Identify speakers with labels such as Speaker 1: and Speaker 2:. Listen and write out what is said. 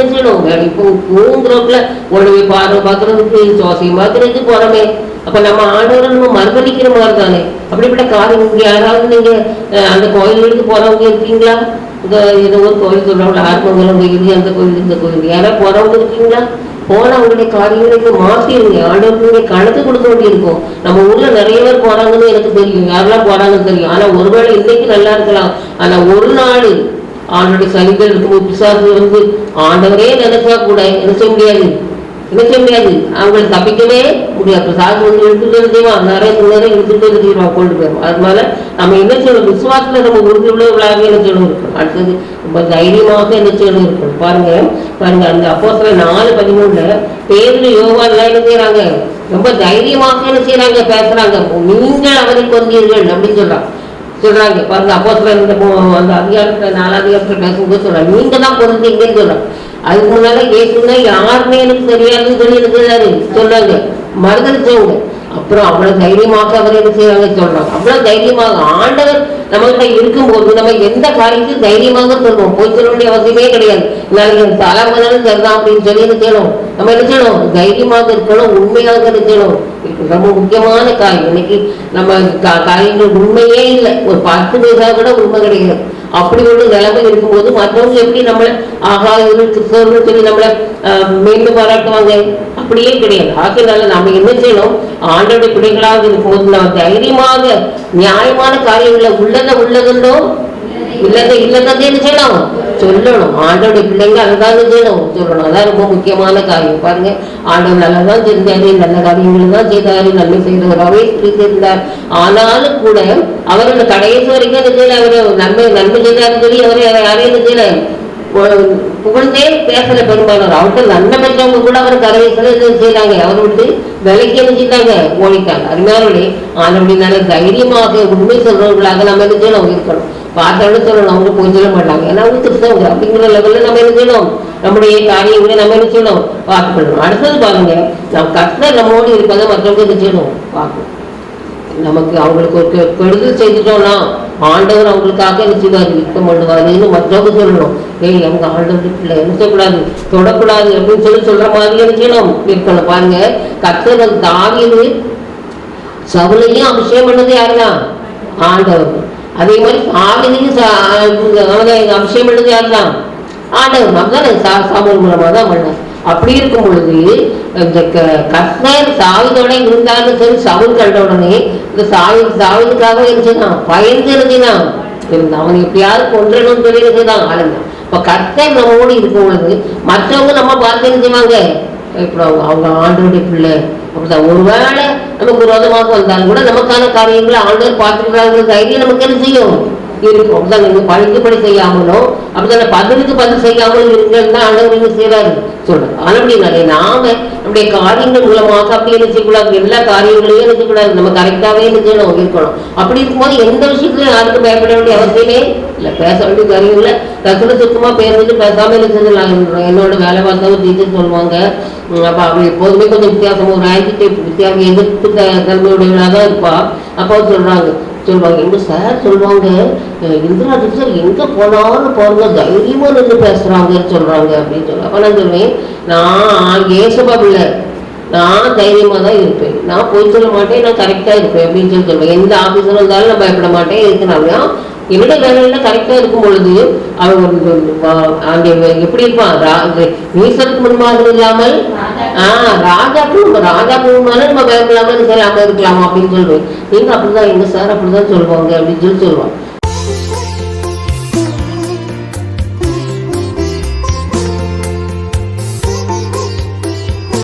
Speaker 1: விசுவாசம் என்ன செய்யணும் இப்போ பூங்குறோக்குல உடனே பார்வை பார்க்கறதுக்கு சுவாசியம் பார்க்கறதுக்கு போறமே. அப்ப நம்ம ஆண்டவரை நம்ம மறுதளிக்கிற மாதிரி தானே அப்படிப்பட்ட காரியம் இங்க யாராவது நீங்க அந்த கோயில்களுக்கு போறவங்க இருக்கீங்களா? இந்த ஏதோ ஒரு கோயில் சொல்றாங்க ஆர்மங்கலம் கோயில் அந்த கோயில் இந்த கோயில். யாராவது போறவங்க இருக்கீங்களா? போனவங்களுடைய காரியங்களுக்கு மாத்திருங்க. ஆண்டவர்களுடைய கணக்கு கொடுக்க வேண்டியிருக்கும். நம்ம ஊர்ல நிறைய பேர் போறாங்கன்னு எனக்கு தெரியும். யாரெல்லாம் போறாங்கன்னு தெரியும். ஆனா ஒருவேளை இன்னைக்கு நல்லா இருக்கலாம். ஆனா ஒரு நாள் ஆண்டோட சனிகள் இருக்கும்போது பிசாசு வந்து ஆண்டவரே நினைச்சா கூட என்ன செய்ய முடியாது. என்ன செய்ய முடியாது. அவங்களை தப்பிக்கவே முடியாது. பிசாசு வந்து எடுத்துட்டு செய்வான் நிறைய நேரம் எடுத்துட்டு செய்வான் கொண்டு போயிடும் அதனால நம்ம என்ன செய்யணும்? விசுவாசத்துல நம்ம உறுதி உள்ளவர்களாக என்ன செய்யணும்? இருக்கணும். அடுத்தது ரொம்ப தைரியமாக என்ன செய்யணும்? இருக்கணும். பாருங்க பாருங்க அந்த அப்போ நாலு பதிமூணுல பேர்ல யோகா எல்லாம் என்ன செய்யறாங்க? ரொம்ப தைரியமாக என்ன செய்யறாங்க? பேசுறாங்க. நீங்கள் அவருக்கு வந்தீர்கள் அப்படின்னு சொல்றாங்க சொல்றாங்க. பாருங்க அப்போ இந்த அந்த அதிகாரத்துல நாலு அதிகாரத்துல பேசும்போது சொல்றாங்க. நீங்க தான் பொருந்தீங்கன்னு சொல்றாங்க. அதுக்கு முன்னால ஏசுனா யாருமே எனக்கு தெரியாதுன்னு சொல்லி இருக்கிறாரு சொன்னாங்க மறுதளிச்சவங்க அப்புறம் அவ்வளவு தைரியமாக அவர் என்ன செய்வாங்க சொல்றாங்க. அவ்வளவு தைரியமாக ஆண்டவர் நம்மகிட்ட இருக்கும்போது நம்ம எந்த காரியத்தையும் தைரியமாக சொல்றோம் போய் சொல்ல வேண்டிய அவசியமே கிடையாது. நாளைக்கு தலை முதலும் சரிதான் அப்படின்னு சொல்லி என்ன செய்யணும்? நம்ம என்ன செய்யணும்? தைரியமாக இருக்கணும் உண்மையாக இருக்கணும் ரொம்ப முக்கியமான காய் இன்னைக்கு நம்ம கா- உண்மையே இல்லை. ஒரு பத்து பைசா கூட உண்மை கிடையாது அப்படி ஒரு நிலைமை இருக்கும்போது மற்றவங்க எப்படி நம்மளை ஆகா இவர்கள் சொல்லி நம்மளை ஆஹ், பாராட்டுவாங்க? அப்படியே கிடையாது. ஆகையினால நம்ம என்ன செய்யணும்? ஆண்டோட பிள்ளைகளாக இருக்கும்போது நம்ம தைரியமாக நியாயமான காரியங்களை உள்ளதை உள்ளதுண்டோ? இல்லதை இல்லதை என்ன செய்யணும் சொல்லணும். ஆண்டோட பிள்ளைங்க அதுதான் செய்யணும். சொல்லணும். அதான் ரொம்ப முக்கியமான காரியம். பாருங்க. ஆண்டவர் நல்லதான் செஞ்சாரு. நல்ல காரியங்கள் தான் செய்தாரு. நன்மை செய்தவராகவே இருந்தார் ஆனாலும் கூட அவர் இந்த கடைசி வரைக்கும் என்ன செய்யல? அவர் நன்மை நன்மை செய்தாருன்னு சொல்லி அவரை யாரையும் என்ன செய்யல? புகழ்ந்தே பேசல பெரும்பாலும் அவர்கிட்ட நன்மை பெற்றவங்க கூட அவர் கரவேசல என்ன செய்யறாங்க? அவர் வந்து விலைக்கு என்ன செய்தாங்க? ஓடிட்டாங்க. அருமையானவர்களே ஆனபடி நல்ல தைரியமாக உண்மை சொல்றவர்களாக நம்ம என்ன செய்யணும்? இருக்கணும். பார்த்தோன்னு சொல்லணும் அவங்க புரிஞ்சிட சொல்ல மாட்டாங்க. ஏன்னா அவங்க கிறிஸ்தவங்க அப்படிங்கிற லெவல்ல நம்ம என்ன செய்யணும்? நம்முடைய காரியங்களை நம்ம என்ன செய்யணும்? பண்ணணும் அடுத்தது பாருங்க நம்ம கர்த்தர் நம்மோடு இருப்பதை மற்றவங்க என்ன செய்யணும்? பார்க்கணும். நமக்கு அவங்களுக்கு ஒரு கெடுதல் செஞ்சுட்டோம்னா ஆண்டவர் அவங்களுக்காக நிச்சயவார் யுத்தம் பண்ணுவாருன்னு மற்றவங்க சொல்லணும். ஏய் அவங்க ஆண்டவர் பிள்ளை என்ன செய்யக்கூடாது தொடக்கூடாது அப்படின்னு சொல்லி சொல்ற மாதிரி என்ன செய்யணும்? இருக்கணும். பாருங்க கத்தர் தாவியது சவுலையும் அபிஷேகம் பண்ணது யாருதான் ஆண்டவர். அதே மாதிரி சாமினையும் அவனை அபிஷேகம் பண்ணது யாருதான்? ஆண்டவர் அப்படிதான் சா சாமுவேல் மூலமாக தான் பண்ணார் அப்படி இருக்கும் பொழுது இந்த க- கர்த்தர் சாவிதோட இருந்தாலும் சரி சவுல் கண்ட உடனே இந்த சாவி சாவிதுக்காக இருந்துச்சுதான் பயந்து இருந்துதான் இருந்தான் அவன் எப்படியாவது கொன்றணும்னு சொல்லி இருந்துதான் ஆளுங்க இப்ப கர்த்தர் நம்மோடு இருக்கும் பொழுது மற்றவங்க நம்ம பார்த்து இருந்துவாங்க செய்வாங்க? இப்போ அவங்க அவங்க ஆண்டோடைய பிள்ளை. அப்படிதான் ஒருவேளை நமக்கு விரோதமாக வந்தாலும் கூட நமக்கான காரியங்களை ஆண்டவர் பார்த்துக்கிறாங்கிற தைரியம் நமக்கு என்ன செய்யும்? இருக்கும். அப்படிதான் நீங்க பழுக்குப்படி செய்யாமலும் அப்படிதான் பதிலுக்கு பதில் செய்யாமலும் இருங்கன்னு தான் ஆண்டவர் நீங்க செய்யறாரு சொல்றாரு. ஆனா அப்படின்னாலே நாம நம்முடைய காரியங்கள் மூலமாக அப்படி என்ன செய்யக்கூடாது? எல்லா காரியங்களையும் என்ன செய்யக்கூடாது? நம்ம கரெக்டாவே என்ன செய்யணும்? இருக்கணும். அப்படி இருக்கும்போது எந்த விஷயத்துலையும் யாருக்கும் பயப்பட வேண்டிய அவசியமே இல்லை பேச வேண்டிய காரியங்கள டக்குனு சுத்தமாக பேர் வந்து பேசாமல் என்ன செஞ்சிடலாம் என்னோட வேலை பார்த்தவங்க டீச்சர் சொல்லுவாங்க. அப்போ அவள் எப்போதுமே கொஞ்சம் வித்தியாசம் ஒரு ஆன்டிடேட் வித்தியாசம் எதிர்ப்பு த- தன்மையுடையவளாக தான் இருப்பாள் அப்போ சொல்றாங்க. சொல்லுவாங்க எங்க சார் சொல்லுவாங்க அஹ் இந்திரா டீச்சர் எங்க போனாலும் போறாங்க தைரியமா நின்று பேசுறாங்கன்னு சொல்றாங்க. அப்படின்னு சொல்லுவாங்க அப்ப நான் சொல்லுவேன் நான் ஏசப்பா பிள்ளை. நான் தைரியமா தான் இருப்பேன். நான் போய் சொல்ல மாட்டேன் நான் கரெக்டா இருப்பேன். அப்படின்னு சொல்லி சொல்லுவேன் எந்த ஆபீஸர் வந்தாலும் நான் பயப்பட மாட்டேன். இருக்கிறாங்க என்னுடைய வேலையில கரெக்டா இருக்கும் பொழுது அவன் அங்கே எப்படி இருப்பான்? ரா- இந்த நீசருக்கு முன்மாதிரி இல்லாமல் ஆஹ் ராஜாக்கு ராஜா முன்மாதிரி நம்ம பயப்படாம இருக்கலாமா இருக்கலாமா அப்படின்னு சொல்லுவேன் நீங்க அப்படிதான் எங்க சார் அப்படிதான் சொல்லுவாங்க அப்படின்னு சொல்லி சொல்லுவாங்க